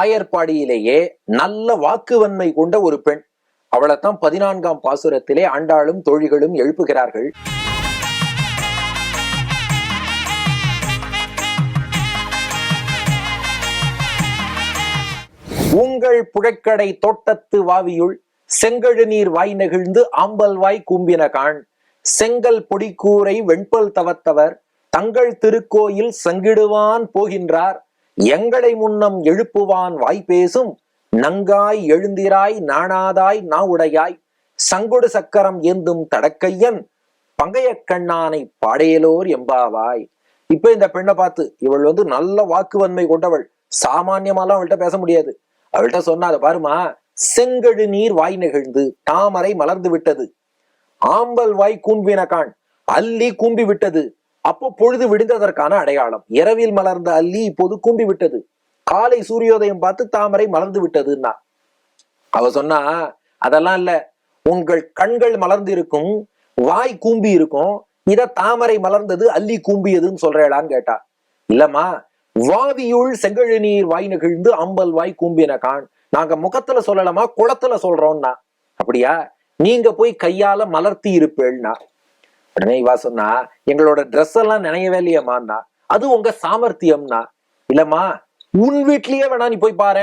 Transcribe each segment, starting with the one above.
ஆயர்பாடியிலேயே நல்ல வாக்குவன்மை கொண்ட ஒரு பெண். அவளைத்தான் பதினான்காம் பாசுரத்திலே ஆண்டாளும் தோழிகளும் எழுப்புகிறார்கள். உங்கள் புழைக்கடை தோட்டத்து வாவியுள் செங்கழு நீர் வாய் நெகிழ்ந்து ஆம்பல் வாய் கூம்பின காண். செங்கல் பொடிக்கூரை வெண்பல் தவத்தவர் தங்கள் திருக்கோயில் சங்கிடுவான் போகின்றார். எங்களை முன்னம் எழுப்புவான் வாய் பேசும். நங்காய் எழுந்திராய் நாணாதாய் நாவுடையாய். சங்கொடு சக்கரம் ஏந்தும் தடக்கையன். பங்கைய கண்ணானை பாடையலோர் எம்பாவாய். இப்ப இந்த பெண்ணை பார்த்து இவள் வந்து நல்ல வாக்குவன்மை கொண்டவள். சாமான்யமாலாம் அவள்கிட்ட பேச முடியாது. அவள்கிட்ட சொன்னா அதை பாருமா செங்கழு நீர் வாய் நெகிழ்ந்து தாமரை மலர்ந்து விட்டது. ஆம்பல் வாய் கூம்பின காண் அல்லி கூம்பி விட்டது. அப்போ பொழுது விடுந்ததற்கான அடையாளம். இரவில் மலர்ந்த அல்லி இப்போது கூம்பி விட்டது. காலை சூரியோதயம் பார்த்து தாமரை மலர்ந்து விட்டதுன்னா. அவ சொன்னா அதெல்லாம் இல்ல. உங்கள் கண்கள் மலர்ந்து இருக்கும் வாய் கூம்பி இருக்கும். இத தாமரை மலர்ந்தது அல்லி கூம்பியதுன்னு சொல்றேளான்னு கேட்டா. இல்லம்மா வாவியுள் செங்கழு நீர் வாய் நெகிழ்ந்து அம்பல் வாய் கூம்பின காண். நாங்க முகத்துல சொல்லலாமா குளத்துல சொல்றோம்னா அப்படியா? நீங்க போய் கையால மலர்த்தி இருப்பேள்னா. உடனே இவா சொன்னா எங்களோட ட்ரெஸ் எல்லாம் நினையவே இல்லையம்மான்னா அது உங்க சாமர்த்தியம்னா. இல்லம்மா உன் வீட்லயே வேணா நீ போய் பாரு.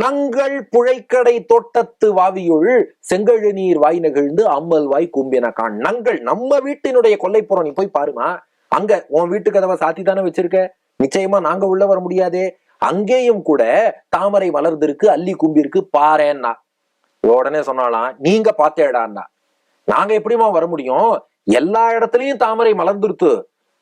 நங்கள் புழைக்கடை தோட்டத்து வாவியுள் செங்கழு நீர் வாய் நெகிழ்ந்து அம்மல் வாய் கூம்பின காண் நங்கள் நம்ம வீட்டினுடைய கொல்லைப்புறம் நீ போய் பாருமா. அங்க உன் வீட்டு கதவை சாத்தி தானே வச்சிருக்க. நிச்சயமா நாங்க உள்ள வர முடியாதே. அங்கேயும் கூட தாமரை மலர்ந்திருக்கு அள்ளி கும்பிருக்கு பாரேன்னா உடனே சொன்னாலாம் நீங்க பார்த்தேடான்னா நாங்க எப்படிமா வர முடியும்? எல்லா இடத்துலயும் தாமரை மலர்ந்துருத்து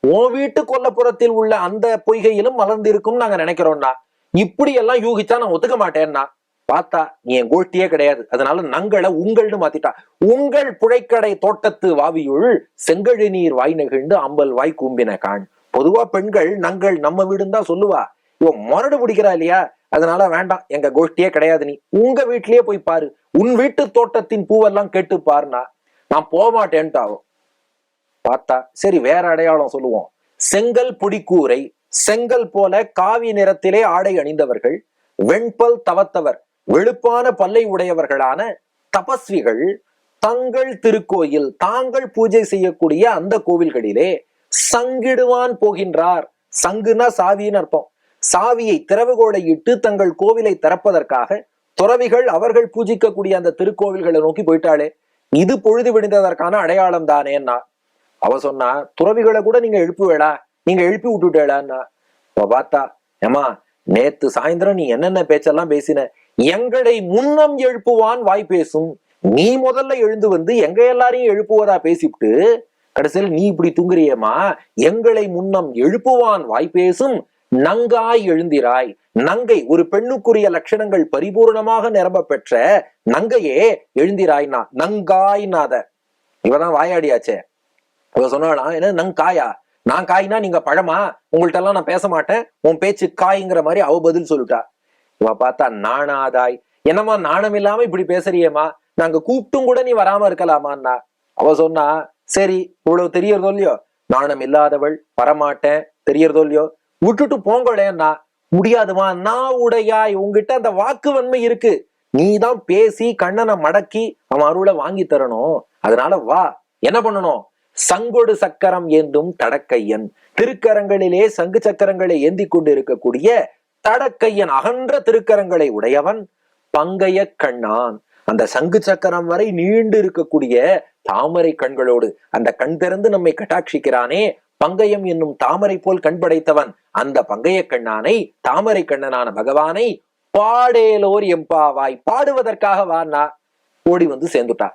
உன் வீட்டு கொல்லப்புறத்தில் உள்ள அந்த பொய்கையிலும் மலர்ந்து இருக்கும் நாங்க நினைக்கிறோம்னா இப்படி எல்லாம் யூகிச்சா நான் ஒத்துக்க மாட்டேன்னா பார்த்தா நீ என் கோஷ்டியே கிடையாது. அதனால நங்களை உங்கள்னு மாத்திட்டா. உங்கள் புழைக்கடை தோட்டத்து வாவியுள் செங்கழு நீர் வாய் நெகிழ்ந்து அம்பல் வாய் கூம்பின காண். பொதுவா பெண்கள் நங்கள் நம்ம வீடுன்னு தான் சொல்லுவா. இவன் முரடு பிடிக்கிறா இல்லையா? அதனால வேண்டாம். எங்க கோஷ்டியே கிடையாது நீ. உங்க வீட்லயே போய் பாரு. உன் வீட்டு தோட்டத்தின் பூவெல்லாம் கேட்டு பாருனா நான் போக மாட்டேன்ட்டு ஆகும் பார்த்தா சரி வேற அடையாளம் சொல்லுவோம். செங்கல் புடிக்கூரை செங்கல் போல காவி நிறத்திலே ஆடை அணிந்தவர்கள் வெண்பல் தவத்தவர் வெளுப்பான பல்லை உடையவர்களான தபஸ்விகள் தங்கள் திருக்கோயில் தாங்கள் பூஜை செய்யக்கூடிய அந்த கோவில்களிலே சங்கிடுவான் போகின்றார். சங்குனா சாவின்னு அர்த்தம். சாவியை திறவுகோலை இட்டு தங்கள் கோவிலை திறப்பதற்காக துறவிகள் அவர்கள் பூஜிக்கக்கூடிய அந்த திருக்கோவில்களை நோக்கி போயிட்டாளே. இது பொழுது விடுந்ததற்கான அடையாளம் தானேன்னா அவ சொன்னா துறவிகளை கூட நீங்க எழுப்புவேடா நீங்க எழுப்பி விட்டுட்டேடான்னா. இப்ப பார்த்தா ஏமா நேத்து சாயந்தரம் நீ என்னென்ன பேச்செல்லாம் பேசின? எங்களை முன்னம் எழுப்புவான் வாய் பேசும். நீ முதல்ல எழுந்து வந்து எங்க எல்லாரையும் எழுப்புவதா பேசிவிட்டு கடைசியில் நீ இப்படி தூங்குறியேமா எங்களை முன்னம் எழுப்புவான் வாய் பேசும் நங்காய் எழுந்திராய். நங்கை ஒரு பெண்ணுக்குரிய லட்சணங்கள் பரிபூர்ணமாக நிரம்ப பெற்ற நங்கையே எழுந்திராய்னா நங்காய்னாத. இவதான் வாயாடியாச்சே. இவ சொன்னாலாம் என்ன நங் காயா? நான் காய்னா நீங்க பழமா? உங்கள்ட்ட எல்லாம் நான் பேச மாட்டேன். உன் பேச்சு காய்ங்கிற மாதிரி அவ பதில் சொல்லிட்டா. இவ பார்த்தா நாணாதாய். என்னம்மா நாணம் இல்லாம இப்படி பேசுறியேம்மா? நாங்க கூப்பிட்டும் கூட நீ வராம இருக்கலாமான்னா? அவ சொன்னா சரி இவ்வளவு தெரியறதோ இல்லையோ? நாணம் இல்லாதவள் வரமாட்டேன். தெரியறதோ இல்லையோ? விட்டுட்டு போங்களேன்னா முடியாதுமா நான் உடையாய். உங்ககிட்ட அந்த வாக்கு வன்மை இருக்கு. நீ தான் பேசி கண்ணனை மடக்கி அவன் அருளை வாங்கி தரணும். அதனால வா. என்ன பண்ணணும்? சங்கொடு சக்கரம் ஏந்தும் தடக்கையன். திருக்கரங்களிலே சங்கு சக்கரங்களை ஏந்தி கொண்டு இருக்கக்கூடிய தடக்கையன் அகன்ற திருக்கரங்களை உடையவன் பங்கைய கண்ணான். அந்த சங்கு சக்கரம் வரை நீண்டு இருக்கக்கூடிய தாமரை கண்களோடு அந்த கண் திறந்து நம்மை கட்டாட்சிக்கிறானே பங்கயம் என்னும் தாமரை போல் கண் படைத்தவன். அந்த பங்கைய கண்ணானை தாமரை கண்ணனான பகவானை பாடேலோர் எம்பாவாய் பாடுவதற்காக வானா ஓடி வந்து சேர்ந்துட்டா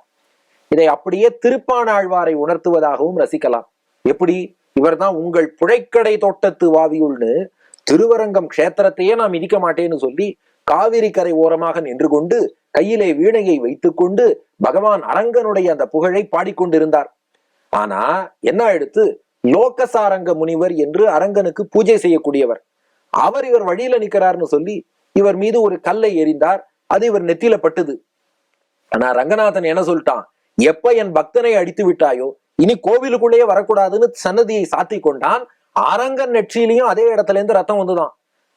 இதை அப்படியே திருப்பானாழ்வாரை உணர்த்துவதாகவும் ரசிக்கலாம். எப்படி? இவர்தான் உங்கள் புழைக்கடை தோட்டத்து வாவியுள்னு திருவரங்கம் க்ஷேத்திரத்தையே நான் மிதிக்க மாட்டேன்னு சொல்லி காவிரி கரை ஓரமாக நின்று கொண்டு கையிலே வீணையை வைத்துக்கொண்டு பகவான் அரங்கனுடைய அந்த புகழை பாடிக்கொண்டிருந்தார். ஆனா என்ன எடுத்து லோகசாரங்க முனிவர் என்று அரங்கனுக்கு பூஜை செய்யக்கூடியவர். அவர் இவர் வழியில நிக்கிறார்னு சொல்லி இவர் மீது ஒரு கல்லை எறிந்தார் அது இவர் நெத்தியில பட்டுது. ஆனா ரங்கநாதன் என்ன சொல்லிட்டான்? எப்ப என் பக்தனை அடித்து விட்டாயோ இனி கோவிலுக்குள்ளேயே வரக்கூடாதுன்னு சன்னதியை சாத்தி கொண்டான் அரங்கன் நெற்றியிலையும் அதே இடத்துல இருந்து ரத்தம் வந்துதான்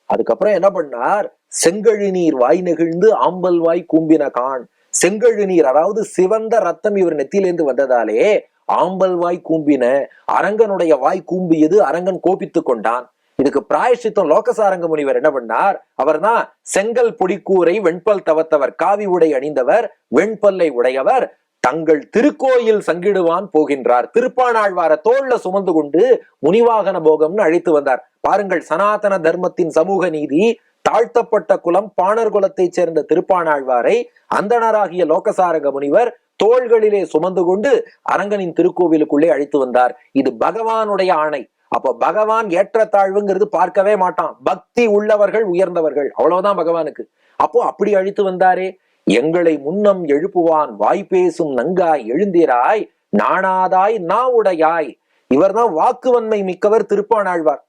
அதுக்கப்புறம் என்ன பண்ணார்? செங்கழி நீர் வாய் நெகிழ்ந்து ஆம்பல் வாய் கூம்பின கான். செங்கழு நீர் அதாவது சிவந்த ரத்தம் இவர் நெத்தியிலேந்து வந்ததாலே ஆம்பல் வாய் கூம்பின அரங்கனுடைய வாய் கூம்பியது அரங்கன் கோபித்துக் கொண்டான். இதுக்கு பிராயசித்தம் லோகசாரங்க முனிவர் என்ன பண்ணார்? அவர்தான் செங்கல் பொடிக்கூரை வெண்பல் தவத்தவர் காவி உடை அணிந்தவர் வெண்பல்லை உடையவர் தங்கள் திருக்கோயில் சங்கிடுவான் போகின்றார். திருப்பானாழ்வார தோல்ல சுமந்து கொண்டு முனிவாகன போகம்னு அழைத்து வந்தார். பாருங்கள் சனாதன தர்மத்தின் சமூக நீதி தாழ்த்தப்பட்ட குலம் பாணர் குலத்தைச் சேர்ந்த திருப்பானாழ்வாரை அந்தணராகிய லோகசாரங்க முனிவர் தோள்களிலே சுமந்து கொண்டு அரங்கனின் திருக்கோவிலுக்குள்ளே அழைத்து வந்தார். இது பகவானுடைய ஆணை. அப்ப பகவான் ஏற்றத்தாழ்வுங்கிறது பார்க்கவே மாட்டான். பக்தி உள்ளவர்கள் உயர்ந்தவர்கள். அவ்வளவுதான் பகவானுக்கு. அப்போ அப்படி அழைத்து வந்தாரே. எங்களை முன்னம் எழுப்புவான் வாய் பேசும் நங்காய் எழுந்திராய் நாணாதாய் நா உடையாய் இவர்தான் வாக்குவன்மை மிக்கவர் திருப்பானாழ்வார்.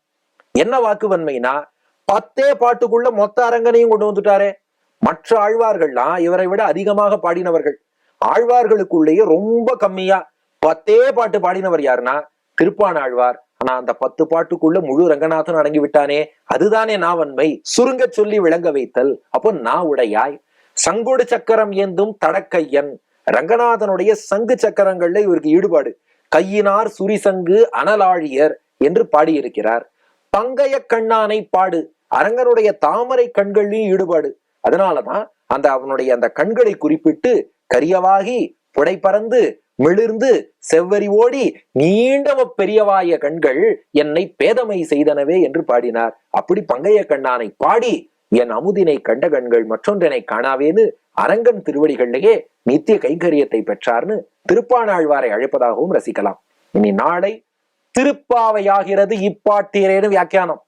என்ன வாக்குவன்மைனா பத்தே பாட்டுக்குள்ள மொத்த அரங்கனையும் கொண்டு வந்துட்டாரே. மற்ற ஆழ்வார்கள்லாம் இவரை விட அதிகமாக பாடினவர்கள். ஆழ்வார்களுக்குள்ளேயே ரொம்ப கம்மியா பத்தே பாட்டு பாடினவர் யாருன்னா திருப்பானாழ்வார். ஆனா அந்த பத்து பாட்டுக்குள்ள முழு ரங்கநாதன் அடங்கி விட்டானே. அதுதானே நாவன்மை. சுருங்க சொல்லி விளங்க வைத்தல். அப்போ நா உடையாய் சங்கோடு சக்கரம் ஏந்தும் தடக்கையன். ரங்கநாதனுடைய சங்கு சக்கரங்கள்ல இவருக்கு ஈடுபாடு. கையினார் சுரிசங்கு அனலாழியர் என்று பாடியிருக்கிறார். பங்கைய கண்ணானை பாடு. அரங்கனுடைய தாமரை கண்கள்லையும் ஈடுபாடு. அதனாலதான் அந்த அவனுடைய அந்த கண்களை குறிப்பிட்டு கரியவாகி புடை பறந்து மிளிர்ந்து செவ்வரி ஓடி நீண்டவ பெரியவாய கண்கள் என்னை பேதமை செய்தனவே என்று பாடினார். அப்படி பங்கைய கண்ணானை பாடி என் அமுதினை கண்ட கண்கள் மற்றொன்றினை காணாவேன்னு அரங்கன் திருவடிகளிலேயே நித்திய கைங்கரியத்தை பெற்றார்னு திருப்பானாழ்வாரை அழைப்பதாகவும் ரசிக்கலாம். இனி நாளை திருப்பாவையாகிறது இப்பாட்டீரேன்னு வியாக்கியானம்.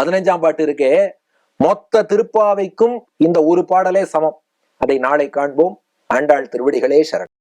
பதினஞ்சாம் பாட்டு இருக்கே. மொத்த திருப்பாவைக்கும் இந்த ஒரு பாடலே சமம். அதை நாளை காண்போம். ஆண்டாள் திருவடிகளே சரண்.